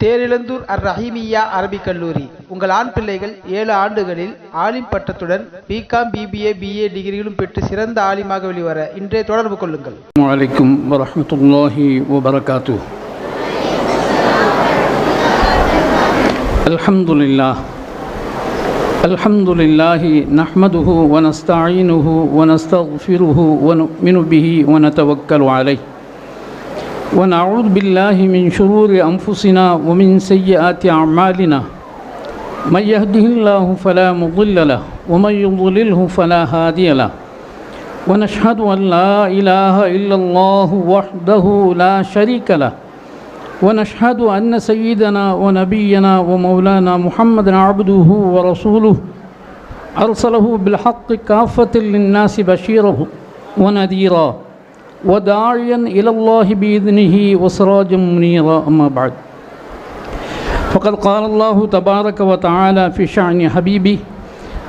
தேரிழந்தூர் அர் ரஹீமியா அரபிக் கல்லூரி உங்கள் ஆண் பிள்ளைகள் ஏழு ஆண்டுகளில் ஆலிம் பட்டத்துடன் பிகாம் பிபிஏ பிஏ டிகிரிகளும் பெற்று சிறந்த ஆலிமாக வெளிவர இன்றே தொடர்பு கொள்ளுங்கள் السلام عليكم ورحمة الله وبركاته الحمد لله الحمد لله نحمده ونستعينه ونستغفره ونؤمن به ونتوكل عليه ونعوذ بالله من شرور أنفسنا ومن سيئات أعمالنا. من يهده الله فلا مضل له ومن يضلله فلا هادي له. ونشهد أن لا إله إلا الله وحده لا شريك له. ونشهد أن سيدنا ونبينا ومولانا محمد عبده ورسوله أرسله بالحق كافة للناس بشيرا ونذيرا. وداعيا إلى الله بإذنه وسراجا منيرا أما بعد. فقد قال الله تبارك وتعالى في شأن حبيبه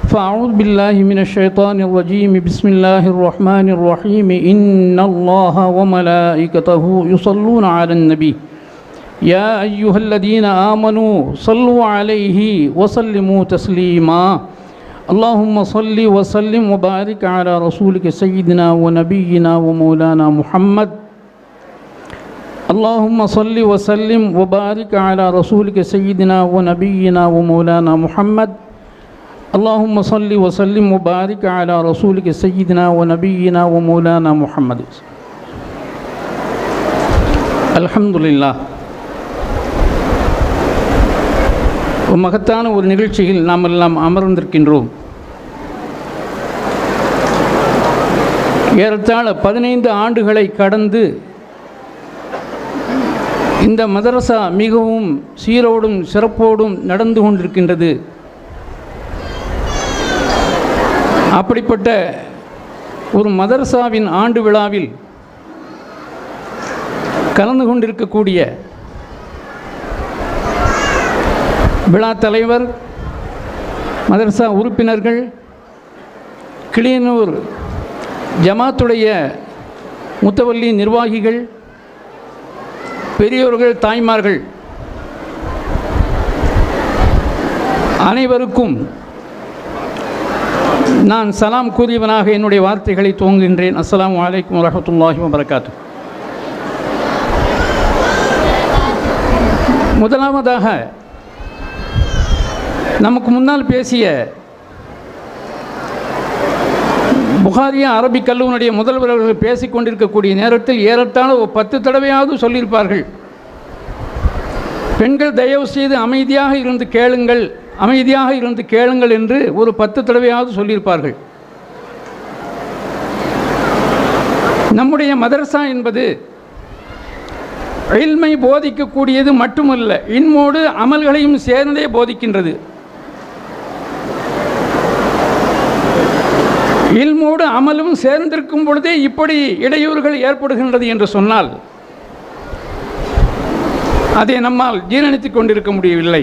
فأعوذ بالله من الشيطان الرجيم. بسم الله الرحمن الرحيم. إن الله وملائكته يصلون على النبي. يا أيها الذين آمنوا صلوا عليه وسلموا تسليما. اللهم صل وسلم وبارك على رسولك سيدنا ونبينا ومولانا محمد اللهم صل وسلم وبارك على رسولك سيدنا ونبينا ومولانا محمد اللهم صل وسلم وبارك على رسولك سيدنا ونبينا ومولانا محمد الحمد لله மகத்தான ஒரு நிகழ்ச்சியில் நாம் எல்லாம் அமர்ந்திருக்கின்றோம். ஏறத்தாழ பதினைந்து ஆண்டுகளை கடந்து இந்த மதரசா மிகவும் சீரோடும் சிறப்போடும் நடந்து கொண்டிருக்கின்றது. அப்படிப்பட்ட ஒரு மதரசாவின் ஆண்டு விழாவில் கலந்து கொண்டிருக்கக்கூடிய விழா தலைவர் மதரசா உறுப்பினர்கள் கிளியனூர் ஜமாத்துடைய முத்தவல்லி நிர்வாகிகள் பெரியோர்கள் தாய்மார்கள் அனைவருக்கும் நான் சலாம் கூறியவனாக என்னுடைய வார்த்தைகளை துவங்குகின்றேன். அஸ்லாம் வலைக்கம் வரமத்துல்லாஹி வபரகாத்து. முதலாவதாக நமக்கு முன்னால் பேசிய புகாரியா அரபிக் கல்லூனுடைய முதல்வர் அவர்கள் பேசிக் கொண்டிருக்கக்கூடிய நேரத்தில் ஏறத்தாழ ஒரு பத்து தடவையாவது சொல்லியிருப்பார்கள். பெண்கள் தயவு செய்து அமைதியாக இருந்து கேளுங்கள் அமைதியாக இருந்து கேளுங்கள் என்று ஒரு பத்து தடவையாவது சொல்லியிருப்பார்கள். நம்முடைய மதரசா என்பது இல்மை போதிக்கக்கூடியது மட்டுமல்ல இன்மோடு அமல்களையும் சேர்ந்தே போதிக்கின்றது. இல்மோடு அமலும் சேர்ந்திருக்கும் பொழுதே இப்படி இடையூறுகள் ஏற்படுகின்றது என்று சொன்னால் அதை நம்மால் ஜீரணித்துக் கொண்டிருக்க முடியவில்லை.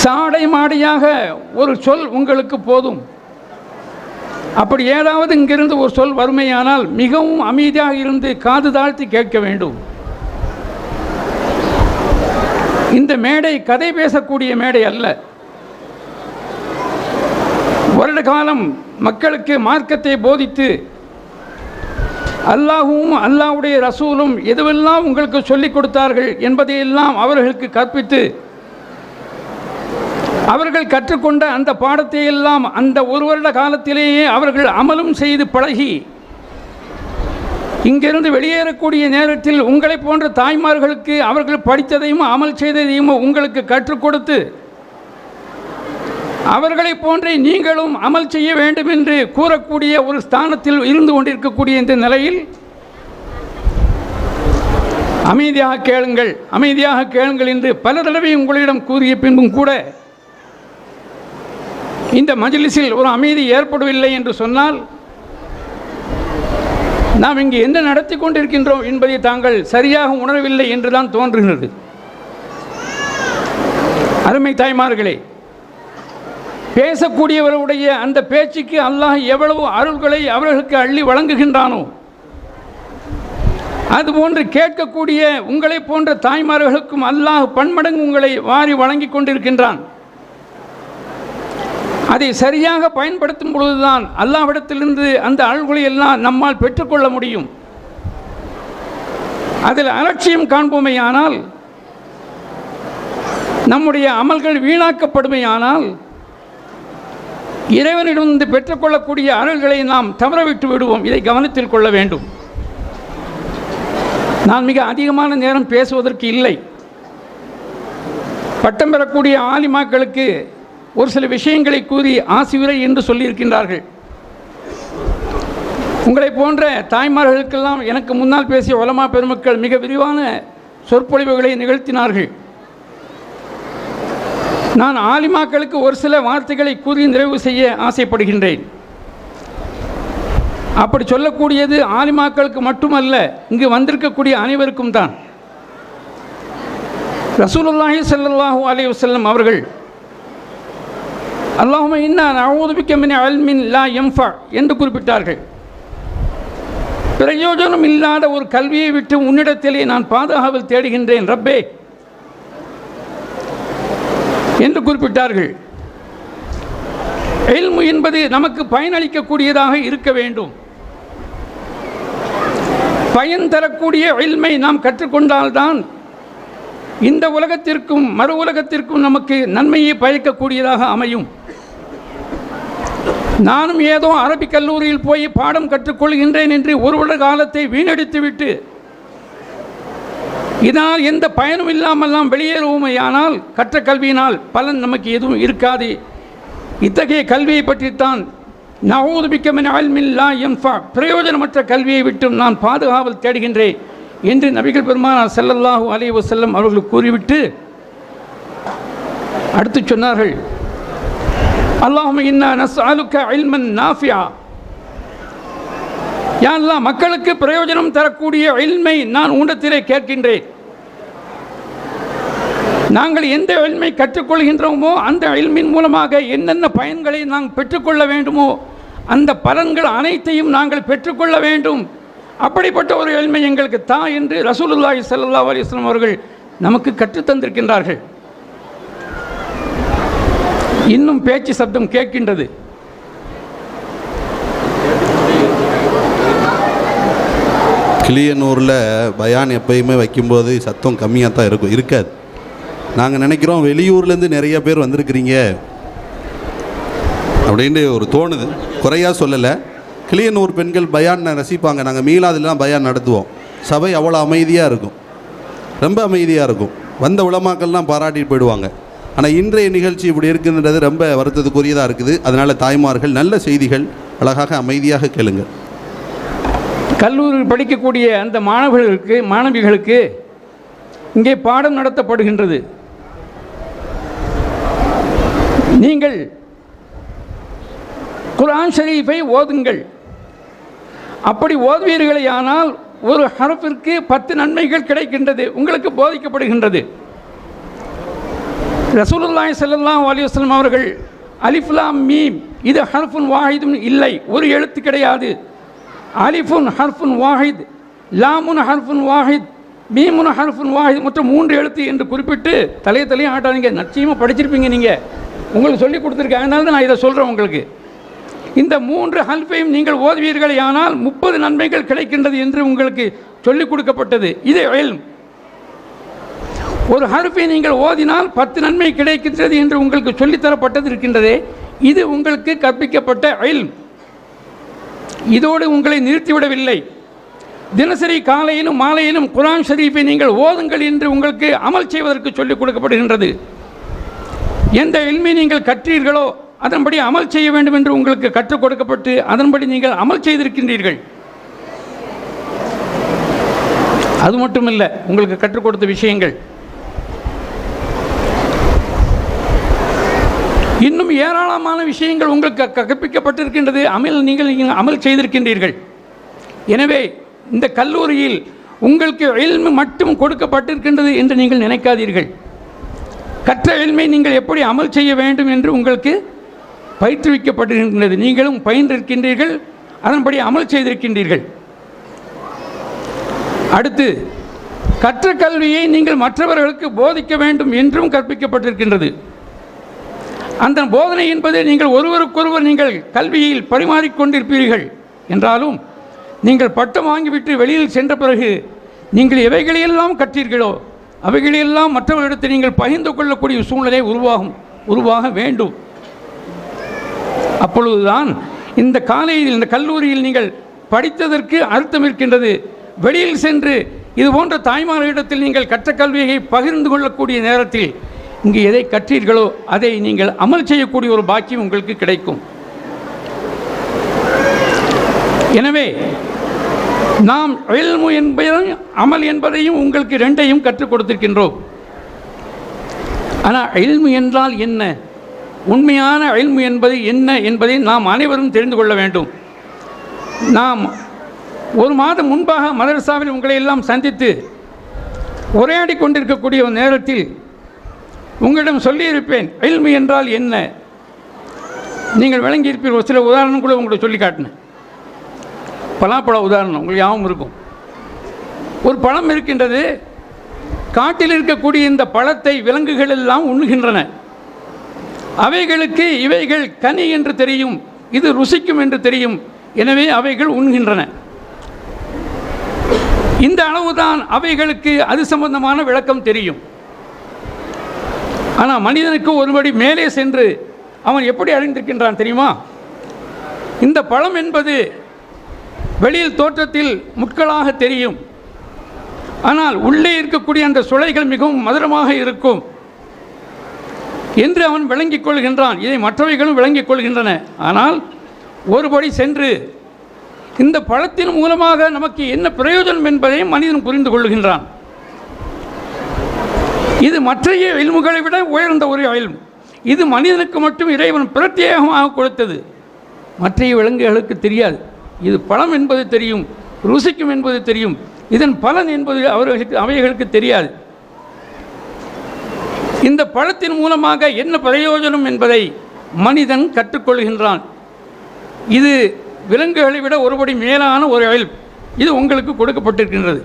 சாடை மாடியாக ஒரு சொல் உங்களுக்கு போதும். அப்படி ஏதாவது இங்கிருந்து ஒரு சொல் வறுமையானால் மிகவும் அமைதியாக இருந்து காது தாழ்த்தி கேட்க வேண்டும். இந்த மேடை கதை பேசக்கூடிய மேடை அல்ல. வருட காலம் மக்களுக்கு மார்க்கத்தை போதித்து அல்லாஹும் அல்லாஹுடைய ரசூலும் எதுவெல்லாம் உங்களுக்கு சொல்லிக் கொடுத்தார்கள் என்பதையெல்லாம் அவர்களுக்கு கற்பித்து அவர்கள் கற்றுக்கொண்ட அந்த பாடத்தை எல்லாம் அந்த ஒரு வருட காலத்திலேயே அவர்கள் அமலும் செய்து பழகி இங்கிருந்து வெளியேறக்கூடிய நேரத்தில் உங்களை போன்ற தாய்மார்களுக்கு அவர்கள் படித்ததையும் அமல் செய்ததையும் உங்களுக்கு கற்றுக் கொடுத்து அவர்களைப் போன்றே நீங்களும் அமல் செய்ய வேண்டும் என்று கூறக்கூடிய ஒரு ஸ்தானத்தில் இருந்து கொண்டிருக்கக்கூடிய இந்த நிலையில் அமைதியாக கேளுங்கள். அமைதியாக கேளுங்கள் என்று பல தடவை உங்களிடம் கூறிய பின்பும் கூட இந்த மஜிலிஸில் ஒரு அமைதி ஏற்படவில்லை என்று சொன்னால் நாம் இங்கு என்ன நடத்தி கொண்டிருக்கின்றோம் என்பதை தாங்கள் சரியாக உணரவில்லை என்றுதான் தோன்றுகிறது. அருமை தாய்மார்களே பேசக்கூடியவருடைய அந்த பேச்சுக்கு அல்லாஹ் எவ்வளவு அருள்களை அவர்களுக்கு அள்ளி வழங்குகின்றானோ அதுபோன்று கேட்கக்கூடிய உங்களை போன்ற தாய்மார்களுக்கும் அல்லாஹ் பன்மடங்கு உங்களை வாரி வழங்கி கொண்டிருக்கின்றான். அதை சரியாக பயன்படுத்தும் பொழுதுதான் அல்லாஹ்விடத்திலிருந்து அந்த அருள்களை எல்லாம் நம்மால் பெற்றுக்கொள்ள முடியும். அதில் அலட்சியம் காண்போமேயானால் நம்முடைய அமல்கள் வீணாக்கப்படுமையானால் இறைவனிடமிருந்து பெற்றுக்கொள்ளக்கூடிய அருள்களை நாம் தவறவிட்டு விடுவோம். இதை கவனத்தில் கொள்ள வேண்டும். நான் மிக அதிகமான நேரம் பேசுவதற்கு இல்லை. பட்டம் பெறக்கூடிய ஆலிமாக்களுக்கு ஒரு சில விஷயங்களை கூறி ஆசியுரை என்று சொல்லியிருக்கின்றார்கள். உங்களை போன்ற தாய்மார்களுக்கெல்லாம் எனக்கு முன்னால் பேசிய உலமா பெருமக்கள் மிக விரிவான சொற்பொழிவுகளை நிகழ்த்தினார்கள். நான் ஆலிமாக்களுக்கு ஒரு சில வார்த்தைகளை கூறி நிறைவு செய்ய ஆசைப்படுகின்றேன். அப்படி சொல்லக்கூடியது ஆலிமாக்களுக்கு மட்டுமல்ல இங்கு வந்திருக்கக்கூடிய அனைவருக்கும் தான். ரசூலுல்லாஹி ஸல்லல்லாஹு அலி வசல்லம் அவர்கள் அல்லாஹும இன்னா நஊதுபிக்க அல்மின் லா யன்ஃபா என்று குறிப்பிட்டார்கள். பிரயோஜனம் இல்லாத ஒரு கல்வியை விட்டு உன்னிடத்திலே நான் பாதுகாவல் தேடுகின்றேன் ரப்பே. என்று குறிப்பிட்டார்கள். எல்மு என்பது நமக்கு பயனளிக்கக்கூடியதாக இருக்க வேண்டும். பயன் தரக்கூடிய எல்மை நாம் கற்றுக்கொண்டால்தான் இந்த உலகத்திற்கும் மறு உலகத்திற்கும் நமக்கு நன்மையை பயக்கக்கூடியதாக அமையும். நானும் ஏதோ அரபிக் கல்லூரியில் போய் பாடம் கற்றுக்கொள்கின்றேன் என்று ஒரு வருட காலத்தை வீணடித்துவிட்டு இதனால் எந்த பயனும் இல்லாமல் நாம் வெளியேறுவோமையானால் கற்ற கல்வியினால் பலன் நமக்கு எதுவும் இருக்காது. இத்தகைய கல்வியை பற்றித்தான் நவோதுபிக்கமின் ஆல்மில்லா எம்ஃபா பிரயோஜனமற்ற கல்வியை விட்டும் நான் பாதுகாவல் தேடுகின்றேன் என்று நபிகள் பெருமானார் செல்லல்லாஹு அலைஹி வஸல்லம் அவர்கள் கூறிவிட்டு அடுத்து சொன்னார்கள் அல்லாஹ் இன்னா நஸ்அலுக்க இல்மன் நாஃபியா. யாரெல்லாம் மக்களுக்கு பிரயோஜனம் தரக்கூடிய எளிமை நான் உண்டத்திலே கேட்கின்றேன். நாங்கள் எந்த எளிமை கற்றுக்கொள்கின்றோமோ அந்த எளிமின் மூலமாக என்னென்ன பயன்களை நாங்கள் பெற்றுக்கொள்ள வேண்டுமோ அந்த பலன்கள் அனைத்தையும் நாங்கள் பெற்றுக்கொள்ள வேண்டும். அப்படிப்பட்ட ஒரு எளிமை எங்களுக்கு தா என்று ரசூலுல்லாஹி சல்லா அலிஸ்லாம் அவர்கள் நமக்கு கற்றுத் தந்திருக்கின்றார்கள். இன்னும் பேச்சு சப்தம் கேட்கின்றது. கிளியனூரில் பயான் எப்பயுமே வைக்கும்போது சத்தம் கம்மியாக தான் இருக்கும். இருக்காது. நாங்கள் நினைக்கிறோம் வெளியூர்லேருந்து நிறைய பேர் வந்திருக்கிறீங்க. அப்படின்ட்டு ஒரு தோணுது. குறையாக சொல்லலை. கிளியனூர் பெண்கள் பயான் ரசிப்பாங்க. நாங்கள் மீளாதுலாம் பயான் நடத்துவோம். சபை அவ்வளோ அமைதியாக இருக்கும். ரொம்ப அமைதியாக இருக்கும். வந்த உலமாக்கள்லாம் பாராட்டிட்டு போயிடுவாங்க. ஆனால் இன்றைய நிகழ்ச்சி இப்படி இருக்குன்றது ரொம்ப வருத்தத்துக்குரியதாக இருக்குது. அதனால் தாய்மார்கள் நல்ல செய்திகள் அழகாக அமைதியாக கேளுங்கள். கல்லூரியில் படிக்கக்கூடிய அந்த மாணவர்களுக்கு மாணவிகளுக்கு இங்கே பாடம் நடத்தப்படுகின்றது. நீங்கள் குர்ஆன் ஷரீஃபை ஓதுங்கள். அப்படி ஓதுவீர்களேயானால் ஒரு ஹரப்பிற்கு பத்து நன்மைகள் கிடைக்கின்றது. உங்களுக்கு போதிக்கப்படுகின்றது. ரசூலுல்லாய் ஸல்லல்லாஹு அலிவஸ்லம் அவர்கள் அலிஃப்லாம் மீம் இது ஹரஃபுன் வாஹிதும் இல்லை. ஒரு எழுத்து கிடையாது. அலிஃபுன் ஹர்ஃபுன் வாஹித் லாமுன் ஹர்ஃபுன் வாஹித் மீமுன் ஹர்ஃபுன் வாஹித் மொத்தம் மூன்று எழுத்து என்று குறிப்பிட்டு தலையை தலையும் ஆட்டாதீங்க. நிச்சயமாக படிச்சிருப்பீங்க நீங்கள் உங்களுக்கு சொல்லி கொடுத்துருக்கேன். அதனால தான் நான் இதை சொல்கிறேன் உங்களுக்கு. இந்த மூன்று ஹல்ஃபையும் நீங்கள் ஓதுவீர்கள் ஆனால் முப்பது நன்மைகள் கிடைக்கின்றது என்று உங்களுக்கு சொல்லிக் கொடுக்கப்பட்டது. இது எல்ம் ஒரு ஹர்ஃபை நீங்கள் ஓதினால் பத்து நன்மை கிடைக்கின்றது என்று உங்களுக்கு சொல்லித்தரப்பட்டது இருக்கின்றதே. இது உங்களுக்கு கற்பிக்கப்பட்ட எல்ம் இதோடு உங்களை நிறுத்திவிடவில்லை. தினசரி காலையிலும் மாலையிலும் குரான் ஷரீஃபை நீங்கள் ஓதுங்கள் என்று உங்களுக்கு அமல் செய்வதற்கு சொல்லிக் கொடுக்கப்படுகின்றது. எந்த எளிமை நீங்கள் கற்றீர்களோ அதன்படி அமல் செய்ய வேண்டும் என்று உங்களுக்கு கற்றுக் கொடுக்கப்பட்டு அதன்படி நீங்கள் அமல் செய்திருக்கின்றீர்கள். அது மட்டுமில்லை உங்களுக்கு கற்றுக் கொடுத்த விஷயங்கள் இன்னும் ஏராளமான விஷயங்கள் உங்களுக்கு க- கற்பிக்கப்பட்டிருக்கின்றது. அமல் நீங்கள் அமல் செய்திருக்கின்றீர்கள். எனவே இந்த கல்லூரியில் உங்களுக்கு எல்மு மட்டும் கொடுக்கப்பட்டிருக்கின்றது என்று நீங்கள் நினைக்காதீர்கள். கற்ற எல்மை நீங்கள் எப்படி அமல் செய்ய வேண்டும் என்று உங்களுக்கு பயிற்றுவிக்கப்பட்டிருக்கின்றது. நீங்களும் பயின்றிருக்கின்றீர்கள். அதன்படி அமல் செய்திருக்கின்றீர்கள். அடுத்து கற்ற கல்வியை நீங்கள் மற்றவர்களுக்கு போதிக்க வேண்டும் என்றும் கற்பிக்கப்பட்டிருக்கின்றது. அந்த போதனை என்பது நீங்கள் ஒருவருக்கொருவர் நீங்கள் கல்வியில் பரிமாறிக்கொண்டிருப்பீர்கள் என்றாலும் நீங்கள் பட்டம் வாங்கிவிட்டு வெளியில் சென்ற பிறகு நீங்கள் எவைகளையெல்லாம் கற்றீர்களோ அவைகளையெல்லாம் மற்றவர்களிடத்தில் நீங்கள் பகிர்ந்து கொள்ளக்கூடிய சூழ்நிலை உருவாகும் உருவாக வேண்டும். அப்பொழுதுதான் இந்த காலையில் இந்த கல்லூரியில் நீங்கள் படித்ததற்கு அர்த்தம் இருக்கின்றது. வெளியில் சென்று இது போன்ற தாய்மார்களிடத்தில் நீங்கள் கற்ற கல்வியை பகிர்ந்து கொள்ளக்கூடிய நேரத்தில் இங்கே எதை கற்றீர்களோ அதை நீங்கள் அமல் செய்யக்கூடிய ஒரு பாக்கியம் உங்களுக்கு கிடைக்கும். எனவே நாம் எல்மு என்பதையும் அமல் என்பதையும் உங்களுக்கு ரெண்டையும் கற்றுக் கொடுத்திருக்கின்றோம். ஆனால் எல்மு என்றால் என்ன? உண்மையான எல்மு என்பது என்ன என்பதை நாம் அனைவரும் தெரிந்து கொள்ள வேண்டும். நாம் ஒரு மாதம் முன்பாக மதரசாவில் உங்களை எல்லாம் சந்தித்து உரையாடி கொண்டிருக்கக்கூடிய ஒரு நேரத்தில் உங்களிடம் சொல்லியிருப்பேன் இல்மு என்றால் என்ன? நீங்கள் விளங்கியிருப்பீர்கள். ஒரு சில உதாரணம் கூட உங்களுக்கு சொல்லி காட்டினேன் பலாப்பழ உதாரணம் உங்களுக்கு யாவும் இருக்கும். ஒரு பழம் இருக்கின்றது காட்டில் இருக்கக்கூடிய இந்த பழத்தை விலங்குகள் எல்லாம் உண்ணுகின்றன. அவைகளுக்கு இவைகள் கனி என்று தெரியும் இது ருசிக்கும் என்று தெரியும் எனவே அவைகள் உண்கின்றன இந்த அளவுதான் அவைகளுக்கு அது சம்பந்தமான விளக்கம் தெரியும். ஆனால் மனிதனுக்கு ஒருபடி மேலே சென்று அவன் எப்படி அறிந்திருக்கின்றான் தெரியுமா? இந்த பழம் என்பது வெளியில் தோற்றத்தில் முட்களாக தெரியும். ஆனால் உள்ளே இருக்கக்கூடிய அந்த சுளைகள் மிகவும் மதுரமாக இருக்கும். என்று அவன் விளங்கிக் கொள்கின்றான். இதை மற்றவைகளும் விளங்கிக் கொள்கின்றன. ஆனால் ஒருபடி சென்று இந்த பழத்தின் மூலமாக நமக்கு என்ன பிரயோஜனம் என்பதை மனிதன் புரிந்து கொள்கின்றான் இது மற்றைய இல்முகளை விட உயர்ந்த ஒரு இல்மு. இது மனிதனுக்கு மட்டும் இறைவன் பிரத்யேகமாக கொடுத்தது. மற்றைய விலங்குகளுக்கு தெரியாது. இது பழம் என்பது தெரியும் ருசிக்கும் என்பது தெரியும் இதன் பலன் என்பது அவர்களுக்கு அவைகளுக்கு தெரியாது. இந்த பழத்தின் மூலமாக என்ன பிரயோஜனம் என்பதை மனிதன் கற்றுக்கொள்கின்றான். இது விலங்குகளை விட ஒருபடி மேலான ஒரு அயல் இது உங்களுக்கு கொடுக்கப்பட்டிருக்கின்றது.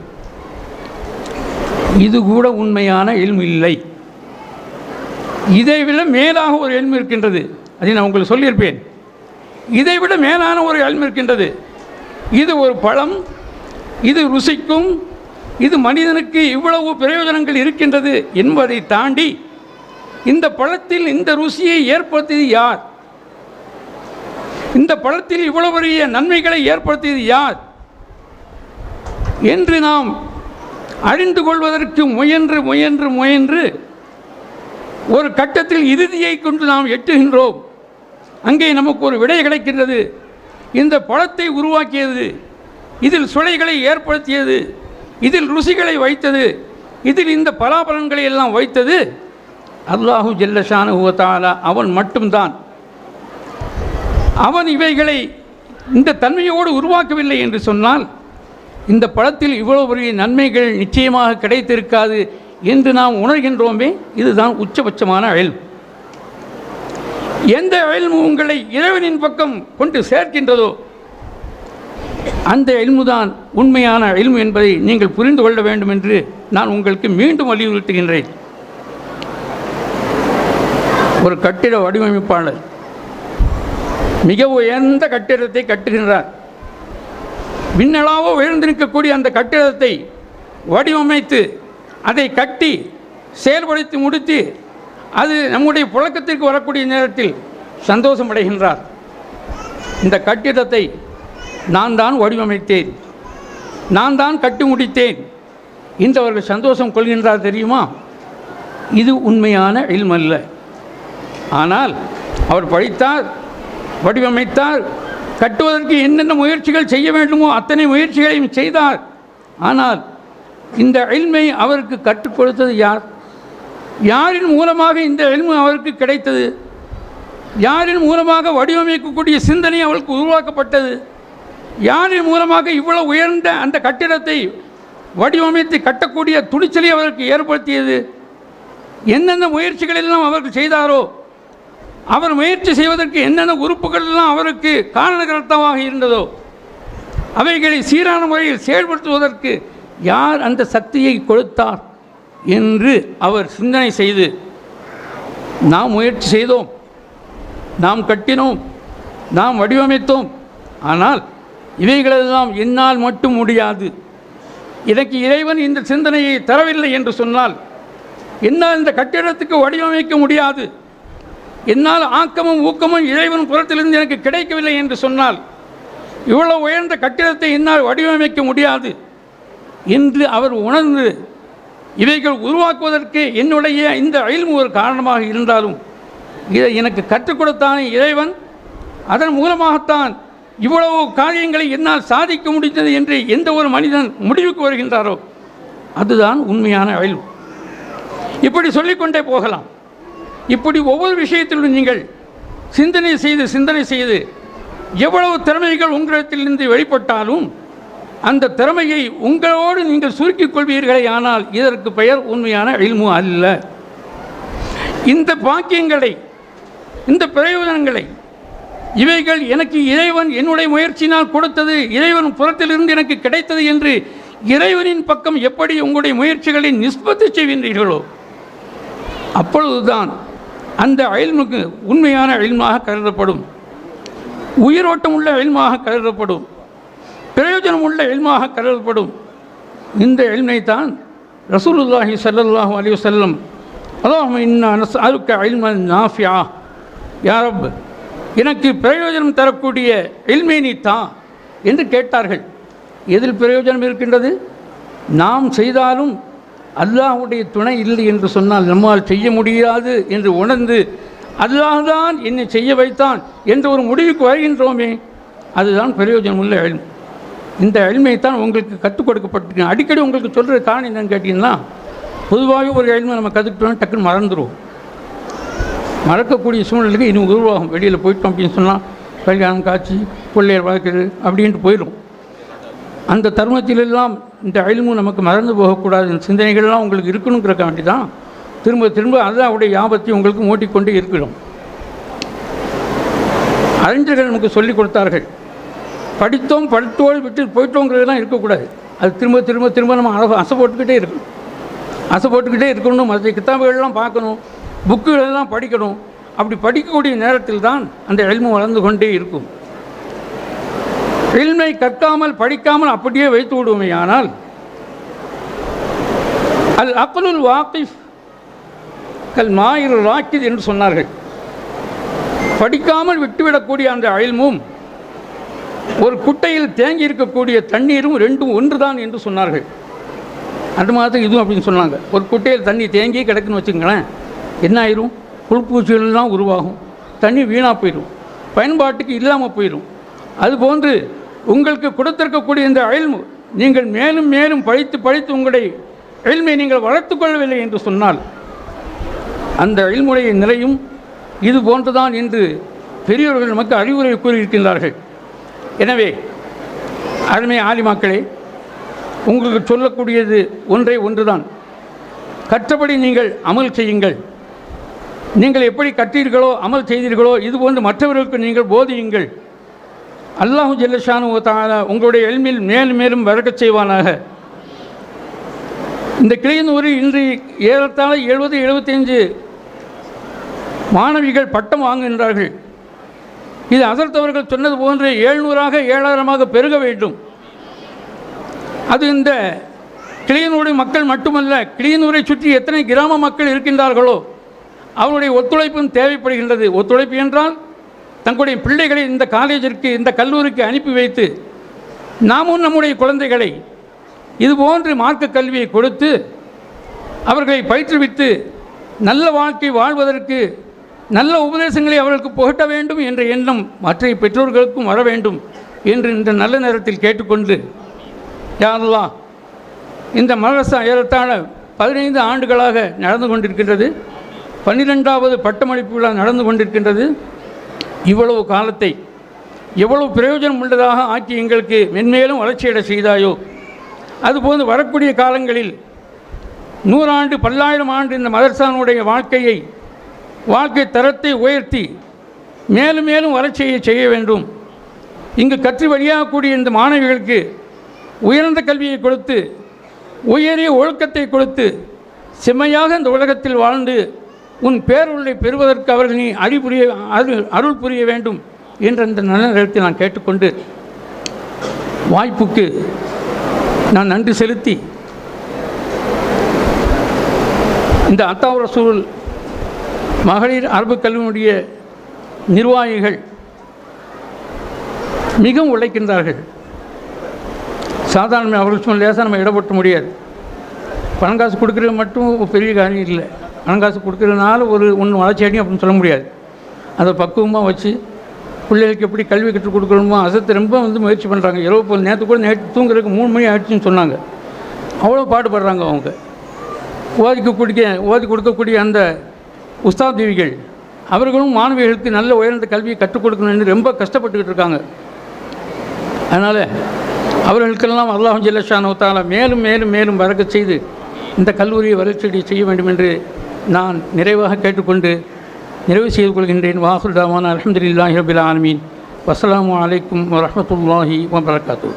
இது கூட உண்மையான எல்மு இல்லை. இதை விட மேலாக ஒரு எல்மு இருக்கின்றது. அதை நான் உங்களுக்கு சொல்லியிருப்பேன். இதை விட மேலான ஒரு எல்மு இருக்கின்றது. இது ஒரு பழம் இது ருசிக்கும் இது மனிதனுக்கு இவ்வளவு பிரயோஜனங்கள் இருக்கின்றது என்பதை தாண்டி இந்த பழத்தில் இந்த ருசியை ஏற்படுத்தியது யார்? இந்த பழத்தில் இவ்வளவு பெரிய நன்மைகளை ஏற்படுத்தியது யார்? என்று நாம் அறிந்து கொள்வதற்கு முயன்று முயன்று முயன்று ஒரு கட்டத்தில் இறுதியை கொண்டு நாம் எட்டுகின்றோம். அங்கே நமக்கு ஒரு விடை கிடைக்கின்றது. இந்த பழத்தை உருவாக்கியது இதில் சுளைகளை ஏற்படுத்தியது இதில் ருசிகளை வைத்தது இதில் இந்த பலாபலன்களை எல்லாம் வைத்தது அல்லாஹு ஜல்லஷானு தாலா அவன் மட்டும்தான். அவன் இவைகளை இந்த தன்மையோடு உருவாக்கவில்லை என்று சொன்னால் இந்த படத்தில் இவ்வளவு பெரிய நன்மைகள் நிச்சயமாக கிடைத்திருக்காது என்று நாம் உணர்கின்றோமே இதுதான் உச்சபட்சமான அயல். எந்த அயல்மு உங்களை இறைவனின் பக்கம் கொண்டு சேர்க்கின்றதோ அந்த எல்முதான் உண்மையான எல்மு என்பதை நீங்கள் புரிந்து கொள்ள வேண்டும் என்று நான் உங்களுக்கு மீண்டும் வலியுறுத்துகின்றேன். ஒரு கட்டிட வடிவமைப்பாளர் மிக உயர்ந்த கட்டிடத்தை கட்டுகின்றார். விண்ணளாவோ உயர்ந்து நிற்கக்கூடிய அந்த கட்டிடத்தை வடிவமைத்து அதை கட்டி செயல்படுத்தி முடித்து அது நம்முடைய புழக்கத்திற்கு வரக்கூடிய நேரத்தில் சந்தோஷம் அடைகின்றார். இந்த கட்டிடத்தை நான் தான் வடிவமைத்தேன். நான் தான் கட்டி முடித்தேன். இந்த அவர்கள் சந்தோஷம் கொள்கின்றார் தெரியுமா? இது உண்மையான இல்மல்ல. ஆனால் அவர் படித்தார் வடிவமைத்தார் கட்டுவதற்கு என்னென்ன முயற்சிகள் செய்ய வேண்டுமோ அத்தனை முயற்சிகளையும் செய்தார். ஆனால் இந்த எல்மை அவருக்கு கற்றுக் கொடுத்தது யார்? யாரின் மூலமாக இந்த எல்மு அவருக்கு கிடைத்தது? யாரின் மூலமாக வடிவமைக்கக்கூடிய சிந்தனை அவருக்கு உருவாக்கப்பட்டது? யாரின் மூலமாக இவ்வளோ உயர்ந்த அந்த கட்டிடத்தை வடிவமைத்து கட்டக்கூடிய துணிச்சலை அவருக்கு ஏற்படுத்தியது? என்னென்ன முயற்சிகளெல்லாம் அவர்கள் செய்தாரோ அவர் முயற்சி செய்வதற்கு என்னென்ன உறுப்புகள் எல்லாம் அவருக்கு காரணகர்த்தமாக இருந்ததோ அவைகளை சீரான முறையில் செயல்படுத்துவதற்கு யார் அந்த சக்தியை கொடுத்தார் என்று அவர் சிந்தனை செய்து நாம் முயற்சி செய்தோம் நாம் கட்டினோம் நாம் வடிவமைத்தோம் ஆனால் இவைகளெல்லாம் என்னால் மட்டும் முடியாது. இதற்கு இறைவன் இந்த சிந்தனையை தரவில்லை என்று சொன்னால் என்னால் இந்த கட்டிடத்துக்கு வடிவமைக்க முடியாது. என்னால் ஆக்கமும் ஊக்கமும் இறைவன் புறத்திலிருந்து எனக்கு கிடைக்கவில்லை என்று சொன்னால் இவ்வளோ உயர்ந்த கட்டிடத்தை என்னால் வடிவமைக்க முடியாது. என்று அவர் உணர்ந்து இவைகள் உருவாக்குவதற்கு என்னுடைய இந்த அயல்மு ஒரு காரணமாக இருந்தாலும் இதை எனக்கு கற்றுக் கொடுத்தானே இறைவன். அதன் மூலமாகத்தான் இவ்வளவு காரியங்களை என்னால் சாதிக்க முடிந்தது என்று எந்த ஒரு மனிதன் முடிவுக்கு வருகின்றாரோ அதுதான் உண்மையான அயல்வு இப்படி சொல்லிக்கொண்டே போகலாம். இப்படி ஒவ்வொரு விஷயத்திலும் நீங்கள் சிந்தனை செய்து சிந்தனை செய்து எவ்வளவு திறமைகள் உங்களிடத்திலிருந்து வெளிப்பட்டாலும் அந்த திறமையை உங்களோடு நீங்கள் சுருக்கிக் கொள்வீர்களே ஆனால் இதற்கு பெயர் உண்மையான இல்மு அல்ல. இந்த பாக்கியங்களை இந்த பிரயோஜனங்களை இவைகள் எனக்கு இறைவன் என்னுடைய முயற்சியினால் கொடுத்தது இறைவன் புறத்திலிருந்து எனக்கு கிடைத்தது என்று இறைவனின் பக்கம் எப்படி உங்களுடைய முயற்சிகளை நிஸ்பத்து செய்கின்றீர்களோ அப்பொழுதுதான் அந்த அயல்முக்கு உண்மையான அயல்மாக கருதப்படும். உயிரோட்டம் உள்ள அயல்மாக கருதப்படும். பிரயோஜனம் உள்ள எல்மாக கருதப்படும். இந்த எல்மை தான் ரசூலுல்லாஹி ஸல்லல்லாஹு அலி வல்லம் அல்லாஹும் இன்னா நஸ்அலுக்க இல்மன் நாஃபியா. யாரப் எனக்கு பிரயோஜனம் தரக்கூடிய எல்மை நீ என்று கேட்டார்கள். எதில் பிரயோஜனம் இருக்கின்றது? நாம் செய்தாலும் அல்லாஹுடைய துணை இல்லை என்று சொன்னால் நம்மால் செய்ய முடியாது என்று உணர்ந்து அல்லாஹ் தான் என்னை செய்ய வைத்தான் என்ற ஒரு முடிவுக்கு வருகின்றோமே அதுதான் பிரயோஜனம் உள்ள எழும் இந்த எளிமையை தான் உங்களுக்கு கற்றுக் கொடுக்கப்பட்டிருக்கு. அடிக்கடி உங்களுக்கு சொல்கிற காரணம் என்னன்னு கேட்டிங்கன்னா பொதுவாகவே ஒரு எளிமை நம்ம கற்றுக்கிட்டோம்னா டக்குன்னு மறந்துடுவோம். மறக்கக்கூடிய சூழ்நிலைக்கு இன்னும் உருவாகும். வெளியில் போயிட்டோம் அப்படின்னு சொன்னால் கல்யாணம் காட்சி பிள்ளையர் வளர்க்குறது அப்படின்ட்டு போயிடும். அந்த தருமத்திலெல்லாம் இந்த அழிமும் நமக்கு மறந்து போகக்கூடாது. இந்த சிந்தனைகள்லாம் உங்களுக்கு இருக்கணுங்கிறக்க வேண்டி தான் திரும்ப திரும்ப அல்லாவுடைய யாபத்தை உங்களுக்கு மூட்டிக்கொண்டே இருக்கிறோம். அறிஞர்கள் நமக்கு சொல்லிக் கொடுத்தார்கள். படித்தோம் படித்தோடு விட்டு போயிட்டோங்கிறதுலாம் இருக்கக்கூடாது. அது திரும்ப திரும்ப திரும்ப நம்ம அசை அசை போட்டுக்கிட்டே இருக்கணும். அசை போட்டுக்கிட்டே இருக்கணும் மற்ற கித்தாபுகள்லாம் பார்க்கணும். புக்குகளெல்லாம் படிக்கணும். அப்படி படிக்கக்கூடிய நேரத்தில் தான் அந்த எல்மு வளர்ந்து கொண்டே இருக்கும். ஃபில்மை கற்காமல் படிக்காமல் அப்படியே வைத்து விடுவோமே ஆனால் அல் அக்லுல் வாக்கிஃப் கல் மாயிரு ராக்கித் என்று சொன்னார்கள். படிக்காமல் விட்டுவிடக்கூடிய அந்த அயல்மும் ஒரு குட்டையில் தேங்கி இருக்கக்கூடிய தண்ணீரும் ரெண்டும் ஒன்றுதான் என்று சொன்னார்கள். அந்த மாதிரி இதுவும் அப்படின்னு சொன்னாங்க. ஒரு குட்டையில் தண்ணி தேங்கி கிடக்குன்னு வச்சுங்களேன் என்ன ஆயிரும்? புழுப்பூச்சிகள்லாம் உருவாகும். தண்ணி வீணாக போயிடும் பயன்பாட்டுக்கு இல்லாமல் போயிடும் அதுபோன்று உங்களுக்கு கொடுத்திருக்கக்கூடிய இந்த அயல்மு நீங்கள் மேலும் மேலும் படித்து படித்து உங்களுடைய எழில்மை நீங்கள் வளர்த்துக்கொள்ளவில்லை என்று சொன்னால் அந்த எழில்முறைய நிலையும் இது போன்றுதான் என்று பெரியவர்கள் நமக்கு அறிவுரை கூறியிருக்கின்றார்கள். எனவே அருமை ஆலிமாக்களே உங்களுக்கு சொல்லக்கூடியது ஒன்றே ஒன்றுதான். கற்றபடி நீங்கள் அமல் செய்யுங்கள். நீங்கள் எப்படி கற்றீர்களோ அமல் செய்தீர்களோ இது போன்று மற்றவர்களுக்கு நீங்கள் போதியுங்கள். அல்லாஹு ஜல்லஷானு தாலா உங்களுடைய எல்மில் மேலும் மேலும் வரக்கச் செய்வானாக. இந்த கிளியனூரில் இன்று ஏறத்தாழ எழுபது எழுபத்தைந்து மாணவிகள் பட்டம் வாங்குகின்றார்கள். இது அசர்த்தவர்கள் சொன்னது போன்று ஏழ்நூறாக ஏழாயிரமாக பெருக வேண்டும். அது இந்த கிளியனூருடைய மக்கள் மட்டுமல்ல கிளியனூரை சுற்றி எத்தனை கிராம மக்கள் இருக்கின்றார்களோ அவருடைய ஒத்துழைப்பும் தேவைப்படுகின்றது. ஒத்துழைப்பு என்றால் தங்களுடைய பிள்ளைகளை இந்த காலேஜிற்கு இந்த கல்லூரிக்கு அனுப்பி வைத்து நாமும் நம்முடைய குழந்தைகளை இதுபோன்று மார்க்க கல்வியை கொடுத்து அவர்களை பயிற்றுவித்து நல்ல வாழ்க்கை வாழ்வதற்கு நல்ல உபதேசங்களை அவர்களுக்கு புகட்ட வேண்டும் என்ற எண்ணம் மற்ற பெற்றோர்களுக்கும் வர வேண்டும் என்று இந்த நல்ல நேரத்தில் கேட்டுக்கொண்டு யாரெல்லாம் இந்த மதரசா ஏறத்தாழ பதினைந்து ஆண்டுகளாக நடந்து கொண்டிருக்கின்றது. பன்னிரெண்டாவது பட்டமளிப்பு விழா நடந்து கொண்டிருக்கின்றது. இவ்வளவு காலத்தை எவ்வளவு பிரயோஜனம் உள்ளதாக ஆக்கி எங்களுக்கு மென்மேலும் வளர்ச்சியடை செய்தாயோ? அதுபோன்று வரக்கூடிய காலங்களில் நூறாண்டு பல்லாயிரம் ஆண்டு இந்த மதர்சானுடைய வாழ்க்கையை வாழ்க்கை தரத்தை உயர்த்தி மேலும் மேலும் வளர்ச்சியை செய்ய வேண்டும். இங்கு கற்று வழியாகக்கூடிய இந்த மாணவிகளுக்கு உயர்ந்த கல்வியை கொடுத்து உயரிய ஒழுக்கத்தை கொடுத்து செம்மையாக இந்த உலகத்தில் வாழ்ந்து உன் பேருளை பெறுவதற்கு அவர்கள் நீ அடிபுரிய அருள் அருள் புரிய வேண்டும் என்ற இந்த நல்ல நேரத்தில் நான் கேட்டுக்கொண்டு வாய்ப்புக்கு நான் நன்றி செலுத்தி இந்த அத்தாவர சூழல் மகளிர் அரபு கல்வியினுடைய நிர்வாகிகள் மிகவும் உழைக்கின்றார்கள். சாதாரண அவர்கள் சும்மா லேசாக நம்ம இடப்பட்ட முடியாது. பணம் காசு கொடுக்குறது மட்டும் பெரிய காரியம் இல்லை. பணம் காசு கொடுக்குறதுனால ஒரு ஒன்று வளர்ச்சி அடையும் அப்படின்னு சொல்ல முடியாது. அதை பக்குவமாக வச்சு பிள்ளைகளுக்கு எப்படி கல்வி கற்றுக் கொடுக்கணுமோ அசத்து ரொம்ப வந்து முயற்சி பண்ணுறாங்க இரவு போல் நேற்று கூட நேற்று தூங்குறதுக்கு மூணு மணி ஆயிடுச்சுன்னு சொன்னாங்க. அவ்வளோ பாடுபடுறாங்க அவங்க. ஓதிக்கக்கூடிய ஓதி கொடுக்கக்கூடிய அந்த உஸ்தாதேவிகள் அவர்களும் மாணவிகளுக்கு நல்ல உயர்ந்த கல்வியை கற்றுக் கொடுக்கணும்னு ரொம்ப கஷ்டப்பட்டுக்கிட்டு இருக்காங்க. அதனால் அவர்களுக்கெல்லாம் அல்லாஹ் ஜெல்லஷான மேலும் மேலும் மேலும் வரக்க செய்து இந்த கல்லூரியை வளர்ச்சியடை செய்ய வேண்டும் என்று நான் நிறைவாக கேட்டுக்கொண்டு நிறைவு செய்து கொள்கின்றேன். வாசுல் தாவான் அலமதுல்லாஹி ரபில் ஆலமீன். வசலாம் அலைக்கும் வரமத்துல்லாஹி வபரகாத்து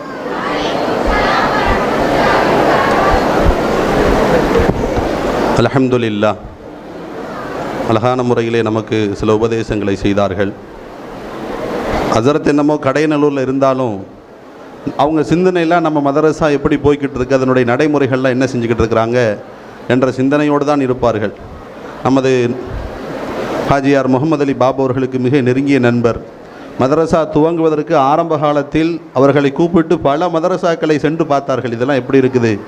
அல்ஹம்துலில்லா அழகான முறையிலே நமக்கு சில உபதேசங்களை செய்தார்கள். அசரத் என்னமோ கடையநல்லூரில் இருந்தாலும் அவங்க சிந்தனையெல்லாம் நம்ம மதரசா எப்படி போய்கிட்டு இருக்கு அதனுடைய நடைமுறைகள்லாம் என்ன செஞ்சுக்கிட்டு இருக்கிறாங்க என்ற சிந்தனையோடு தான் இருப்பார்கள். நமது ஹாஜியார் முகமது அலி பாபு அவர்களுக்கு மிக நெருங்கிய நண்பர். மதரசா துவங்குவதற்கு ஆரம்ப காலத்தில் அவர்களை கூப்பிட்டு பல மதரசாக்களை சென்று பார்த்தார்கள். இதெல்லாம் எப்படி இருக்குது?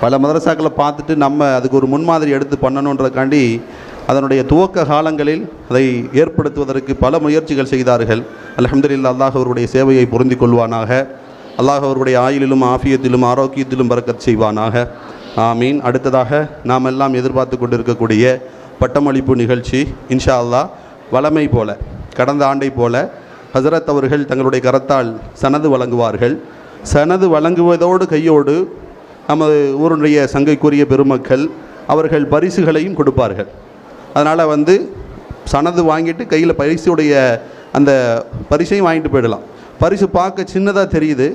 பல மதரசாக்களை பார்த்துட்டு நம்ம அதுக்கு ஒரு முன்மாதிரி எடுத்து பண்ணணுன்றதுக்காண்டி அதனுடைய துவக்க காலங்களில் அதை ஏற்படுத்துவதற்கு பல முயற்சிகள் செய்தார்கள். அலமதுல்லா அல்லாஹ் அவருடைய சேவையை பொருந்தி கொள்வானாக. அல்லாஹ் அவருடைய ஆயுளிலும் ஆஃபியத்திலும் ஆரோக்கியத்திலும் பறக்கச் செய்வானாக. ஆமீன். அடுத்ததாக நாம் எல்லாம் எதிர்பார்த்து கொண்டிருக்கக்கூடிய பட்டமளிப்பு நிகழ்ச்சி இன்ஷா அல்லாஹ் வளமை போல கடந்த ஆண்டை போல ஹசரத் அவர்கள் தங்களுடைய கரத்தால் சனது வழங்குவார்கள். சனது வழங்குவதோடு கையோடு நமது ஊருடைய சங்கைக்குரிய பெருமக்கள் அவர்கள் பரிசுகளையும் கொடுப்பார்கள். அதனால் வந்து சனது வாங்கிட்டு கையில் பரிசுடைய அந்த பரிசையும் வாங்கிட்டு போயிடலாம். பரிசு பார்க்க சின்னதாக தெரியுது.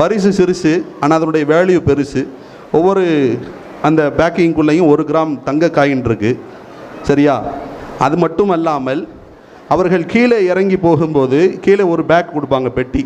பரிசு சிறுசு ஆனால் அதனுடைய வேல்யூ பெருசு. ஒவ்வொரு அந்த பேக்கிங்குள்ளேயும் ஒரு கிராம் தங்க காயின் இருக்கு. சரியா? அது மட்டும் அல்லாமல் அவர்கள் கீழே இறங்கி போகும்போது கீழே ஒரு பேக் கொடுப்பாங்க பெட்டி.